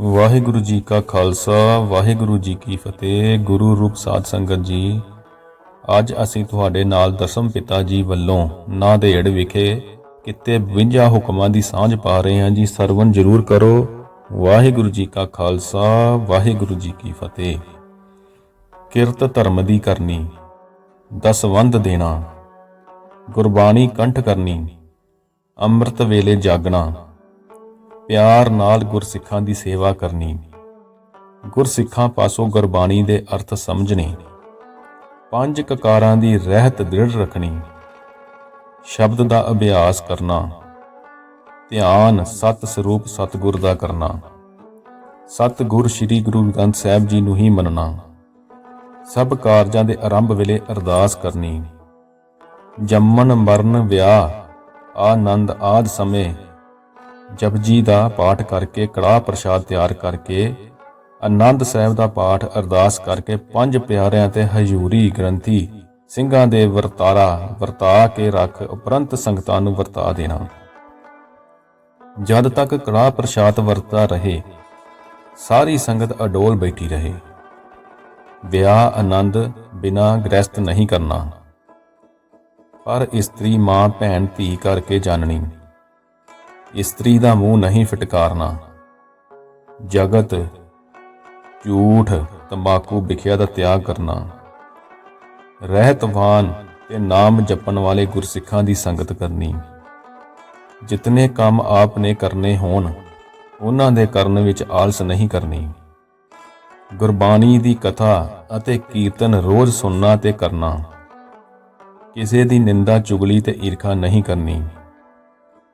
ਵਾਹਿਗੁਰੂ ਜੀ ਕਾ ਖਾਲਸਾ, ਵਾਹਿਗੁਰੂ ਜੀ ਕੀ ਫਤਿਹ, ਗੁਰੂ ਰੂਪ ਸਾਧ ਸੰਗਤ ਜੀ। ਅੱਜ ਅਸੀਂ ਤੁਹਾਡੇ ਨਾਲ ਦਸਮ ਪਿਤਾ ਜੀ ਵੱਲੋਂ ਨਾਂਦੇੜ ਵਿਖੇ ਕਿਤੇ 52 ਹੁਕਮਾਂ ਦੀ ਸਾਂਝ ਪਾ ਰਹੇ ਹਾਂ ਜੀ। ਸਰਵਨ ਜਰੂਰ ਕਰੋ। ਵਾਹਿਗੁਰੂ ਜੀ ਕਾ ਖਾਲਸਾ, ਵਾਹਿਗੁਰੂ ਜੀ ਕੀ ਫਤਿਹ। ਕਿਰਤ ਧਰਮ ਦੀ ਕਰਨੀ ਦਸਵੰਦ ਦੇਣਾ। ਗੁਰਬਾਣੀ ਕੰਠ ਕਰਨੀ, ਅੰਮ੍ਰਿਤ ਵੇਲੇ ਜਾਗਣਾ। ਪਿਆਰ ਨਾਲ ਗੁਰਸਿੱਖਾਂ ਦੀ ਸੇਵਾ ਕਰਨੀ। ਗੁਰਸਿੱਖਾਂ ਪਾਸੋਂ ਗੁਰਬਾਣੀ ਦੇ ਅਰਥ ਸਮਝਣੇ। ਪੰਜ ਕਕਾਰਾਂ ਦੀ ਰਹਿਤ ਦ੍ਰਿੜ ਰੱਖਣੀ। ਸ਼ਬਦ ਦਾ ਅਭਿਆਸ ਕਰਨਾ। ਧਿਆਨ ਸਤ ਸਰੂਪ ਸਤਗੁਰ ਦਾ ਕਰਨਾ। ਸਤਗੁਰ ਸ੍ਰੀ ਗੁਰੂ ਗ੍ਰੰਥ ਸਾਹਿਬ ਜੀ ਨੂੰ ਹੀ ਮੰਨਣਾ। ਸਭ ਕਾਰਜਾਂ ਦੇ ਆਰੰਭ ਵੇਲੇ ਅਰਦਾਸ ਕਰਨੀ। ਜੰਮਣ, ਮਰਨ, ਵਿਆਹ, ਆਨੰਦ ਆਦ ਸਮੇਂ ਜਪਜੀ ਦਾ ਪਾਠ ਕਰਕੇ, ਕੜਾਹ ਪ੍ਰਸ਼ਾਦ ਤਿਆਰ ਕਰਕੇ, ਆਨੰਦ ਸਾਹਿਬ ਦਾ ਪਾਠ ਅਰਦਾਸ ਕਰਕੇ ਪੰਜ ਪਿਆਰਿਆਂ ਤੇ ਹਜੂਰੀ ਗ੍ਰੰਥੀ ਸਿੰਘਾਂ ਦੇ ਵਰਤਾਰਾ ਵਰਤਾ ਕੇ ਰੱਖ, ਉਪਰੰਤ ਸੰਗਤਾਂ ਨੂੰ ਵਰਤਾ ਦੇਣਾ। ਜਦ ਤੱਕ ਕੜਾਹ ਪ੍ਰਸ਼ਾਦ ਵਰਤਾ ਰਹੇ, ਸਾਰੀ ਸੰਗਤ ਅਡੋਲ ਬੈਠੀ ਰਹੇ। ਵਿਆਹ ਆਨੰਦ ਬਿਨਾ ਗ੍ਰਸਤ ਨਹੀਂ ਕਰਨਾ। ਪਰ ਇਸਤਰੀ ਮਾਂ, ਭੈਣ, ਧੀ ਕਰਕੇ ਜਾਣਨੀ। ਇਸਤਰੀ ਦਾ ਮੂੰਹ ਨਹੀਂ ਫਟਕਾਰਨਾ। ਜਗਤ ਝੂਠ ਤੰਬਾਕੂ ਵਿਖਿਆ ਦਾ ਤਿਆਗ ਕਰਨਾ। ਰਹਿਤਵਾਨ ਤੇ ਨਾਮ ਜਪਣ ਵਾਲੇ ਗੁਰਸਿੱਖਾਂ ਦੀ ਸੰਗਤ ਕਰਨੀ। ਜਿਤਨੇ ਕੰਮ ਆਪ ਨੇ ਕਰਨੇ ਹੋਣ, ਉਹਨਾਂ ਦੇ ਕਰਨ ਵਿੱਚ ਆਲਸ ਨਹੀਂ ਕਰਨੀ। ਗੁਰਬਾਣੀ ਦੀ ਕਥਾ ਅਤੇ ਕੀਰਤਨ ਰੋਜ਼ ਸੁਣਨਾ ਤੇ ਕਰਨਾ। ਕਿਸੇ ਦੀ ਨਿੰਦਾ ਚੁਗਲੀ ਤੇ ਈਰਖਾ ਨਹੀਂ ਕਰਨੀ।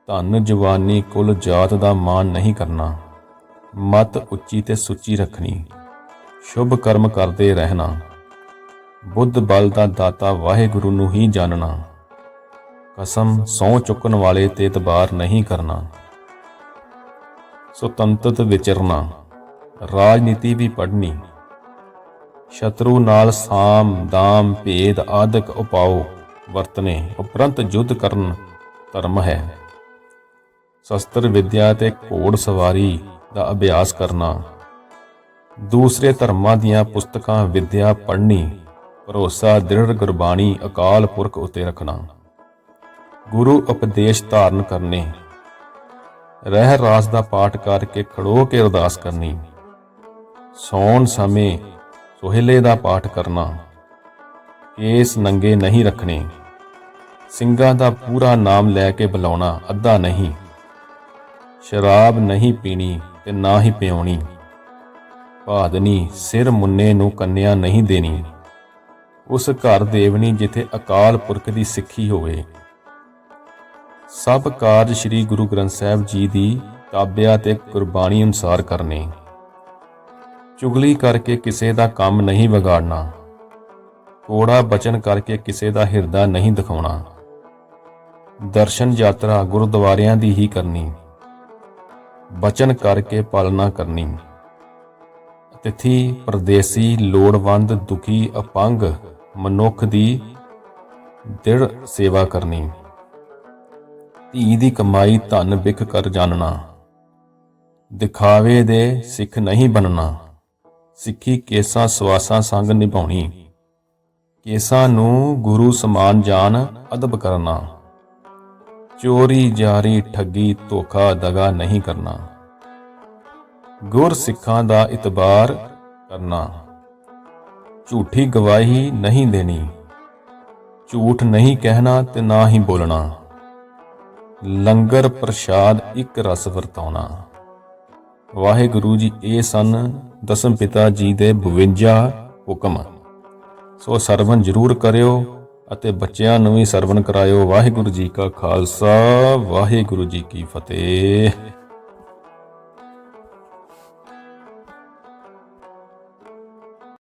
ਧਨ ਜਵਾਨੀ ਕੁਲ ਜਾਤ ਦਾ ਮਾਨ ਨਹੀਂ ਕਰਨਾ। ਮਤ ਉੱਚੀ ਤੇ ਸੁੱਚੀ ਰੱਖਣੀ। ਸ਼ੁਭ ਕਰਮ ਕਰਦੇ ਰਹਿਣਾ। ਬੁੱਧ ਬਲ ਦਾ ਦਾਤਾ ਵਾਹਿਗੁਰੂ ਨੂੰ ਹੀ ਜਾਣਨਾ। ਕਸਮ ਸੌ ਚੁੱਕਣ ਵਾਲੇ ਤੇ ਇਤਬਾਰ ਨਹੀਂ ਕਰਨਾ। ਸੁਤੰਤਰਤ ਵਿਚਰਨਾ। ਰਾਜਨੀਤੀ ਵੀ ਪੜ੍ਹਨੀ। ਸ਼ਤਰੂ ਨਾਲ ਸਾਮ, ਦਾਮ, ਭੇਦ ਆਦਿਕ ਉਪਾਉ ਵਰਤਨੇ। ਉਪਰੰਤ ਯੁੱਧ ਕਰਨ ਧਰਮ ਹੈ। ਸ਼ਸਤਰ ਵਿਦਿਆ ਤੇ ਘੋੜ ਸਵਾਰੀ ਦਾ ਅਭਿਆਸ ਕਰਨਾ। ਦੂਸਰੇ ਧਰਮਾਂ ਦੀਆਂ ਪੁਸਤਕਾਂ ਵਿਦਿਆ ਪੜ੍ਹਨੀ, ਭਰੋਸਾ ਦ੍ਰਿੜ ਗੁਰਬਾਣੀ ਅਕਾਲ ਪੁਰਖ ਉਤੇ ਰੱਖਣਾ। ਗੁਰੂ ਉਪਦੇਸ਼ ਧਾਰਨ ਕਰਨੇ, ਰਹਿ ਰਾਸ ਦਾ ਪਾਠ ਕਰਕੇ ਖੜੋ ਕੇ ਅਰਦਾਸ ਕਰਨੀ। ਸੌਣ ਸਮੇਂ ਸੋਹਿਲੇ ਦਾ ਪਾਠ ਕਰਨਾ, ਕੇਸ ਨੰਗੇ ਨਹੀਂ ਰੱਖਣੇ। ਸਿੰਘਾਂ ਦਾ ਪੂਰਾ ਨਾਮ ਲੈ ਕੇ ਬੁਲਾਉਣਾ ਅੱਧਾ ਨਹੀਂ। ਸ਼ਰਾਬ ਨਹੀਂ ਪੀਣੀ ਤੇ ਨਾ ਹੀ ਪਿਉਣੀ ਭਾਦਨੀ ਸਿਰ ਮੁੰਨੇ ਨੂੰ ਕੰਨਿਆ ਨਹੀਂ ਦੇਣੀ। ਉਸ ਘਰ ਦੇਵਨੀ ਜਿੱਥੇ ਅਕਾਲ ਪੁਰਖ ਦੀ ਸਿੱਖੀ ਹੋਵੇ। ਸਭ ਕਾਰਜ ਸ੍ਰੀ ਗੁਰੂ ਗ੍ਰੰਥ ਸਾਹਿਬ ਜੀ ਦੀ ਤਾਬਿਆ ਤੇ ਕੁਰਬਾਨੀ ਅਨੁਸਾਰ ਕਰਨੇ। ਚੁਗਲੀ ਕਰਕੇ ਕਿਸੇ ਦਾ ਕੰਮ ਨਹੀਂ ਵਿਗਾੜਨਾ। ਕੋੜਾ ਬਚਨ ਕਰਕੇ ਕਿਸੇ ਦਾ ਹਿਰਦਾ ਨਹੀਂ ਦਿਖਾਉਣਾ। ਦਰਸ਼ਨ ਯਾਤਰਾ ਗੁਰਦੁਆਰਿਆਂ ਦੀ ਹੀ ਕਰਨੀ। ਬਚਨ ਕਰਕੇ ਪਾਲਣਾ ਕਰਨੀ। ਅਤਿਥੀ ਪਰਦੇਸੀ ਲੋੜਵੰਦ ਦੁਖੀ ਅਪੰਗ ਮਨੁੱਖ ਦੀ ਦਿੜ ਸੇਵਾ ਕਰਨੀ। ਧੀ ਦੀ ਕਮਾਈ ਧਨ ਵਿਖ ਕਰ ਜਾਣਨਾ ਦਿਖਾਵੇ ਦੇ ਸਿੱਖ ਨਹੀਂ ਬਣਨਾ। ਸਿੱਖੀ ਕੇਸਾਂ ਸਵਾਸਾਂ ਸੰਗ ਨਿਭਾਉਣੀ। ਕੇਸਾਂ ਨੂੰ ਗੁਰੂ ਸਮਾਨ ਜਾਣ ਅਦਬ ਕਰਨਾ। ਚੋਰੀ, ਜਾਰੀ, ਠੱਗੀ, ਧੋਖਾ, ਦਗਾ ਨਹੀਂ ਕਰਨਾ। ਗੁਰ ਸਿੱਖਾਂ ਦਾ ਇਤਬਾਰ ਕਰਨਾ। ਝੂਠੀ ਗਵਾਹੀ ਨਹੀਂ ਦੇਣੀ। ਝੂਠ ਨਹੀਂ ਕਹਿਣਾ ਤੇ ਨਾ ਹੀ ਬੋਲਣਾ। ਲੰਗਰ ਪ੍ਰਸ਼ਾਦ ਇੱਕ ਰਸ ਵਰਤਾਉਣਾ। ਵਾਹਿਗੁਰੂ ਜੀ ਇਹ ਸਨ ਦਸਮ ਪਿਤਾ ਜੀ ਦੇ 52 ਹੁਕਮ। ਸੋ ਸਰਵਨ ਜਰੂਰ ਕਰਿਓ। ਅਤੇ ਬੱਚਿਆਂ ਨੂੰ ਵੀ ਸਰਵਣ ਕਰਾਇਓ। ਵਾਹਿਗੁਰੂ ਜੀ ਕਾ ਖਾਲਸਾ ਵਾਹਿਗੁਰੂ ਜੀ ਕੀ ਫਤਿਹ।